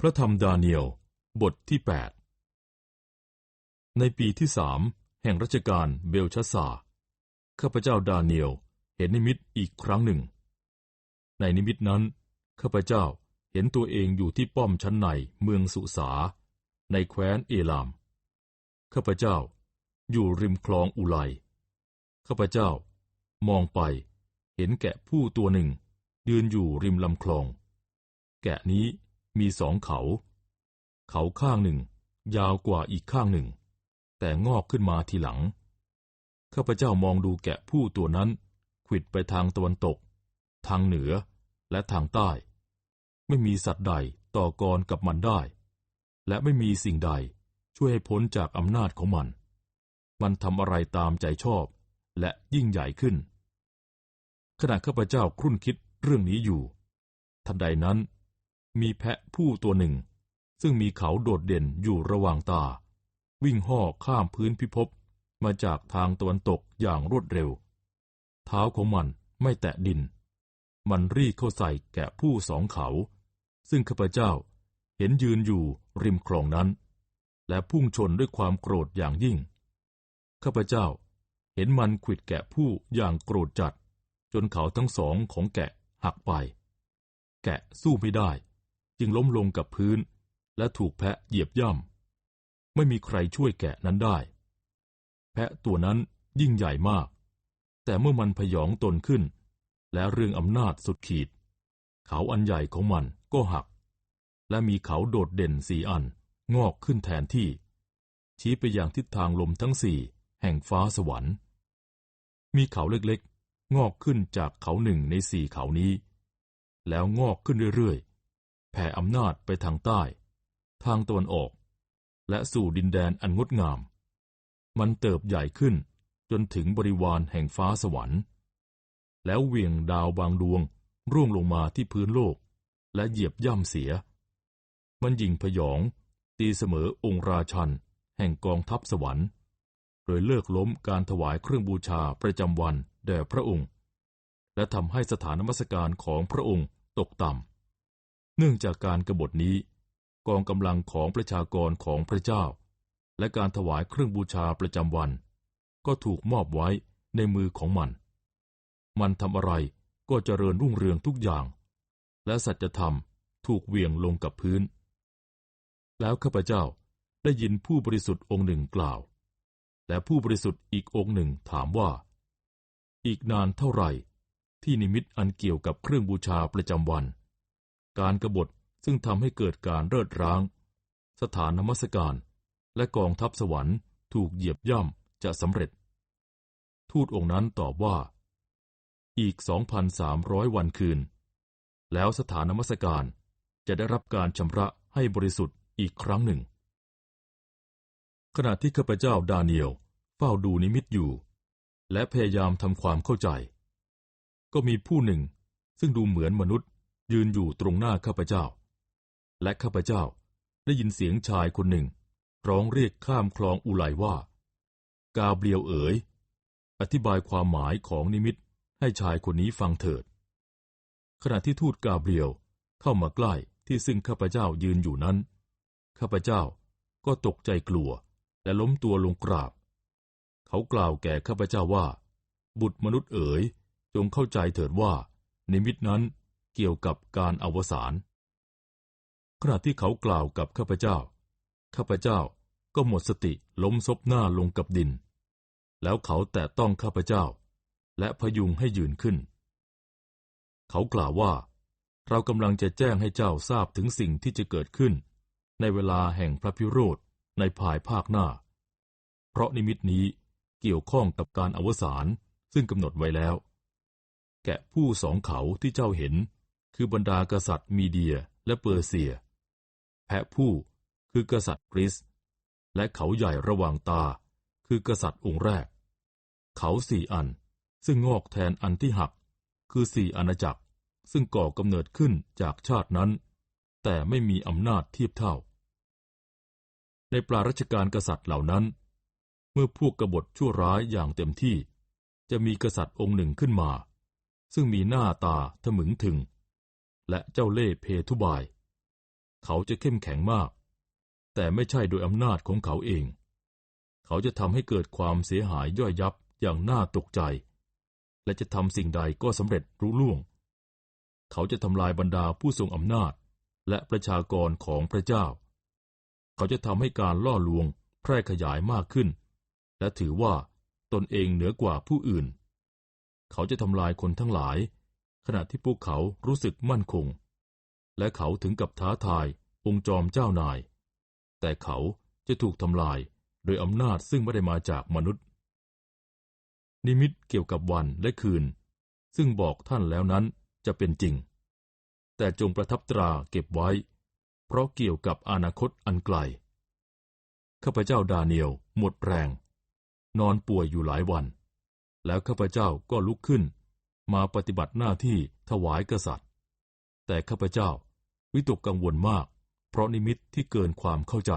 พระธรรมดาเนียล บทที่ 8 ในปีที่สามแห่งรัชกาลเบลชัสซา ข้าพเจ้าดาเนียล เห็นนิมิตอีกครั้งหนึ่ง ในนิมิตนั้น ข้าพเจ้าเห็นตัวเองอยู่ที่ป้อมชั้นในเมืองสุสา ในแคว้นเอลาม ข้าพเจ้าอยู่ริมคลองอุไล ข้าพเจ้ามองไปเห็นแกะผู้ตัวหนึ่งยืนอยู่ริมลำคลอง แกะนี้ มีสองเขา เขาข้างหนึ่ง ยาวกว่าอีกข้างหนึ่ง แต่งอกขึ้นมาทีหลัง ข้าพเจ้ามองดูแกะผู้ตัวนั้นขิดไปทางตะวันตก ทางเหนือและทางใต้ ไม่มีสัตว์ใดต่อกรกับมันได้ และไม่มีสิ่งใดช่วยให้พ้นจากอำนาจของมัน มันทำอะไรตามใจชอบและยิ่งใหญ่ขึ้น ขณะข้าพเจ้าครุ่นคิดเรื่องนี้อยู่ ทันใดนั้น มีแพะผู้ตัวหนึ่ง ซึ่งมีเขาโดดเด่นอยู่ระหว่างตา วิ่งห่อข้ามพื้นพิภพมาจากทางตะวันตกอย่างรวดเร็ว เท้าของมันไม่แตะดิน มันรีเข้าใส่แกะผู้สองเขา ซึ่งข้าพเจ้าเห็นยืนอยู่ริมคลองนั้น และพุ่งชนด้วยความโกรธอย่างยิ่ง ข้าพเจ้าเห็นมันขิดแกะผู้อย่างโกรธจัด จนเขาทั้งสองของแกะหักไป แกะสู้ไม่ได้ จึงล้มลงกับพื้น และถูกแพะเหยียบย่ำ ไม่มีใครช่วยแกะนั้นได้ แพะตัวนั้นยิ่งใหญ่มาก แต่เมื่อมันพยองตนขึ้น และเรื่องอำนาจสุดขีด เขาอันใหญ่ของมันก็หัก และมีเขาโดดเด่นสี่อันงอกขึ้นแทนที่ ชี้ไปอย่างทิศทางลมทั้งสี่แห่งฟ้าสวรรค์ มีเขาเล็กๆ งอกขึ้นจากเขาหนึ่งในสี่เขานี้ แล้วงอกขึ้นเรื่อยๆ แผ่อำนาจไปทางใต้ ทางตะวันออก และสู่ดินแดนอันงดงาม มันเติบใหญ่ขึ้นจนถึงบริวารแห่งฟ้าสวรรค์ แล้วเวียงดาวบางดวงร่วงลงมาที่พื้นโลก และเหยียบย่ำเสีย มันยิงพยองตีเสมอองค์ราชัน แห่งกองทัพสวรรค์โดยเลิกล้มการถวายเครื่องบูชาประจำวันแด่พระองค์ และทำให้สถานมัสการของพระองค์ตกต่ำ เนื่องจากการกรบฏนี้ กองกำลังของประชากรของพระเจ้า และการถวายเครื่องบูชาประจำวัน ก็ถูกมอบไว้ในมือของมัน มันทำอะไรก็เจริญรุ่งเรืองทุกอย่าง และสัจธรรมถูกเวียงลงกับพื้น แล้วข้าพเจ้าได้ยินผู้บริสุทธิ์องค์หนึ่งกล่าว และผู้บริสุทธิ์อีกองค์หนึ่งถามว่า อีกนานเท่าไหร่ที่นิมิตอันเกี่ยวกับเครื่องบูชาประจำวัน การกรบฏซึ่งทำให้เกิดการเริดร้าง สถานนมัสการ และกองทัพสวรรค์ถูกเหยียบย่ำจะสำเร็จ ทูตองค์นั้นตอบว่า อีก 2,300 วันคืน แล้วสถานนมัสการจะได้รับการชำระให้บริสุทธิ์อีกครั้งหนึ่ง ขณะที่ข้าพเจ้าดาเนียลเฝ้าดูนิมิตอยู่ และพยายามทำความเข้าใจ ก็มีผู้หนึ่งซึ่งดูเหมือนมนุษย์ ยืนอยู่ตรงหน้าข้าพเจ้า และข้าพเจ้าได้ยินเสียงชายคนหนึ่ง ร้องเรียกข้ามคลองอุไลว่า กาเบรียวเอ๋ย อธิบายความหมายของนิมิตให้ชายคนนี้ฟังเถิด ขณะที่ทูตกาเบรียวเข้ามาใกล้ที่ซึ่งข้าพเจ้ายืนอยู่นั้น ข้าพเจ้าก็ตกใจกลัวและล้มตัวลงกราบ เขากล่าวแก่ข้าพเจ้าว่า บุตรมนุษย์เอ๋ยจงเข้าใจเถิดว่า นิมิตนั้น เกี่ยวกับการอวสานขณะที่เขากล่าวกับข้าพเจ้า ข้าพเจ้าก็หมดสติล้มซบหน้าลงกับดิน แล้วเขาแตะต้องข้าพเจ้า และพยุงให้ยืนขึ้น เขากล่าวว่า เรากำลังจะแจ้งให้เจ้าทราบถึงสิ่งที่จะเกิดขึ้น ในเวลาแห่งพระพิโรธในภายภาคหน้า เพราะนิมิตนี้เกี่ยวข้องกับการอวสานซึ่งกำหนดไว้แล้ว แกะผู้สองเขาที่เจ้าเห็น คือบรรดากษัตริย์มีเดียและเปอร์เซีย แพะผู้คือกษัตริย์กรีซและเขาใหญ่ระหว่างตา คือกษัตริย์องค์แรก เขาสี่อัน ซึ่งงอกแทนอันที่หัก คือสี่อาณาจักร ซึ่งก่อกำเนิดขึ้นจากชาตินั้น แต่ไม่มีอำนาจเทียบเท่า ในปลารัชการกษัตริย์เหล่านั้น เมื่อพวกกบฏชั่วร้ายอย่างเต็มที่ จะมีกษัตริย์องค์หนึ่งขึ้นมา ซึ่งมีหน้าตาทะมึงถึง และเจ้าเล่เพทุบาย เขาจะเข้มแข็งมาก แต่ไม่ใช่โดยอำนาจของเขาเอง เขาจะทำให้เกิดความเสียหายย่อยยับอย่างน่าตกใจ และจะทำสิ่งใดก็สำเร็จรุ่ล่วง เขาจะทำลายบรรดาผู้ทรงอำนาจและประชากรของพระเจ้า เขาจะทำให้การล่อลวงแพร่ขยายมากขึ้น และถือว่าตนเองเหนือกว่าผู้อื่น เขาจะทำลายคนทั้งหลาย ขณะที่พวกเขารู้สึกมั่นคง และเขาถึงกับท้าทายองค์จอมเจ้านาย แต่เขาจะถูกทำลายโดยอำนาจซึ่งไม่ได้มาจากมนุษย์ นิมิตเกี่ยวกับวันและคืน ซึ่งบอกท่านแล้วนั้นจะเป็นจริง แต่จงประทับตราเก็บไว้ เพราะเกี่ยวกับอนาคตอันไกล ข้าพเจ้าดาเนียลหมดแรง นอนป่วยอยู่หลายวัน แล้วข้าพเจ้าก็ลุกขึ้น มาปฏิบัติหน้าที่ถวายกษัตริย์ แต่ข้าพเจ้า วิตกกังวลมาก เพราะนิมิตที่เกินความเข้าใจ